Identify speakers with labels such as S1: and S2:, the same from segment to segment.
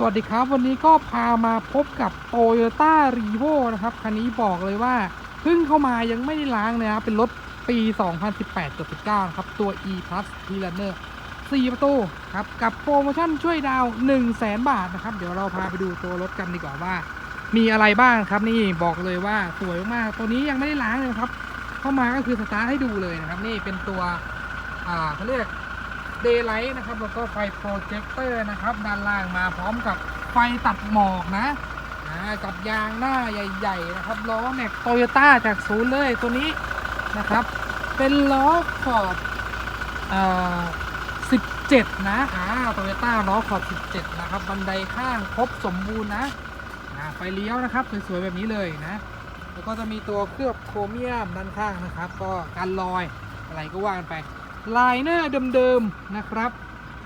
S1: สวัสดีครับวันนี้ก็พามาพบกับ t o y o t a r e v o นะครับ คันนี้บอกเลยว่าเพิ่งเข้ามายังไม่ได้ล้างเลยนะเป็นรถปี 2018 19นะครับ ตัว e plus t r u n n e r 4 ประตูครับ กับโปรโมชั่นช่วยดาวน์1 0 0 0 0 0บาทนะครับ เดี๋ยวเราพาไปดูตัวรถกันดีกว่าว่า มีอะไรบ้างครับนี่บอกเลยว่าสวยมากตัวนี้ยังไม่ได้ล้างเลยครับ เข้ามาก็คือสตาร์ทให้ดูเลยนะครับ นี่เป็นตัวอ่าเขาเรียก เดย์ไลท์นะครับ แล้วก็ไฟโปรเจคเตอร์นะครับ ด้านล่างมาพร้อมกับไฟตัดหมอกนะกับยางหน้าใหญ่ ๆ นะครับล้อแม็กโตโยต้าจากศูนย์เลยตัวนี้นะครับ เป็นล้อขอบ17 นะอ่าโตโยต้าล้อขอบ 17 นะครับ บันไดข้างครบสมบูรณ์นะไฟเลี้ยวนะครับ สวย ๆ แบบนี้เลยนะ แล้วก็จะมีตัวเคลือบโครเมียมด้านข้างนะครับ ก็กันรอยอะไรก็ว่ากันไป ไลเนอร์เดิมๆนะครับ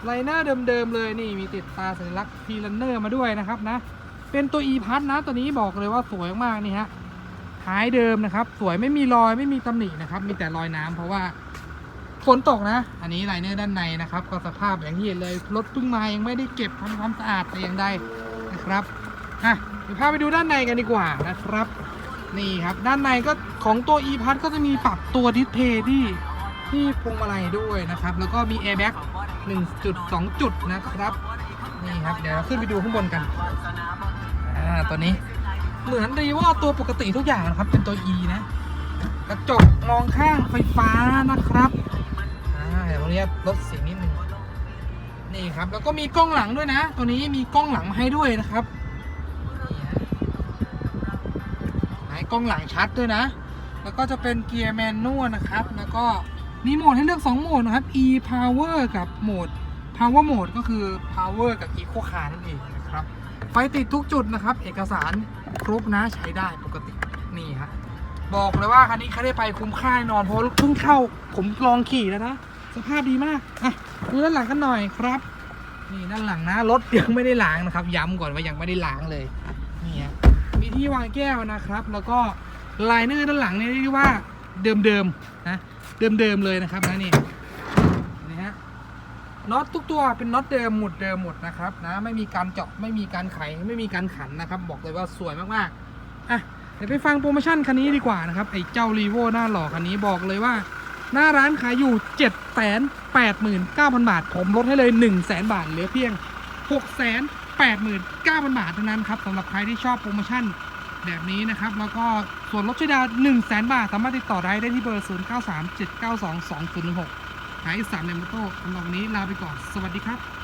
S1: ไลเนอร์เดิมๆเลยนี่มีติดตาสัญลักษณ์พีลันเนอร์มาด้วยนะครับนะ เป็นตัว e พัทนะตัวนี้บอกเลยว่าสวยมากนี่ฮะท้ายเดิมนะครับ สวยไม่มีรอยไม่มีตำหนินะครับ มีแต่รอยน้ำเพราะว่าฝนตกนะ อันนี้ไลเนอร์ด้านในนะครับ ก็สภาพอย่างที่เห็นเลยรถเพิ่งมายังไม่ได้เก็บทำความสะอาดแต่อย่างใดนะครับอะเดี๋ยวพาไปดูด้านในกันดีกว่านะครับ นี่ครับ ด้านในก็ของตัว e พัทก็จะมีปรับตัวดิสเพย์ที่ ที่พวงมาลัยด้วยนะครับ แล้วก็มี airbag 1จุด2จุดนะครับ นี่ครับ เดี๋ยวเราขึ้นไปดูข้างบนกัน อ่า ตัวนี้ เหมือนรีว่าตัวปกติทุกอย่างนะครับ เป็นตัว E นะ กระจกมองข้างไฟฟ้านะครับ อ่า เดี๋ยววันนี้ลดเสียงนิดนึง นี่ครับ แล้วก็มีกล้องหลังด้วยนะ ตัวนี้มีกล้องหลังมาให้ด้วยนะครับนี่ฮะไหนกล้องหลังชัดด้วยนะ แล้วก็จะเป็นเกียร์แมนนวลนะครับ แล้วก็ มีโหมดให้เลือก 2 โหมดนะครับ e power กับโหมด power mode ก็คือ power กับ eco car นั่นเองนะครับ ไฟติดทุกจุดนะครับ เอกสารครบนะใช้ได้ปกตินี่ฮะบอกเลยว่าคันนี้ใครได้ไปคุ้มค่าแน่นอนเพราะเพิ่งเข้าผมลองขี่แล้วนะสภาพดีมากอะดูด้านหลังกันหน่อยครับ นี่ด้านหลังนะรถยังไม่ได้ล้างนะครับ ย้ำก่อนว่ายังไม่ได้ล้างเลยนี่ฮะมีที่วางแก้วนะครับ แล้วก็ไลเนอร์ด้านหลังเนี่ยเรียกได้ว่าเดิมๆนะ เดิมๆเลยนะครับนะนี่นี่ฮะน็อตทุกตัวเป็นน็อตเดิมหมดเดิมหมดนะครับนะไม่มีการเจาะไม่มีการไขไม่มีการขันนะครับ บอกเลยว่าสวยมากๆอะเดี๋ยวไปฟังโปรโมชั่นคันนี้ดีกว่านะครับไอ้เจ้ารีโวหน้าหล่อคันนี้บอกเลยว่า หน้าร้านขายอยู่ 7 8 9 0 0 0 บาท ผมลดให้เลย 1 0 0 0 0แบาทเหลือเพียง 6 8 9 0 0 0 บาทเท่านั้นครับสำหรับใครที่ชอบโปรโมชั่น แบบนี้นะครับ แล้วก็ส่วนลดช่วยดาว1 0 0 0 0 0 บาท สามารถติดต่อได้ได้ที่เบอร์ 0 9 3 7 9 2 2 0 1 6หายสามเลมโต้สำหรับวันนี้ลาไปก่อน สวัสดีครับ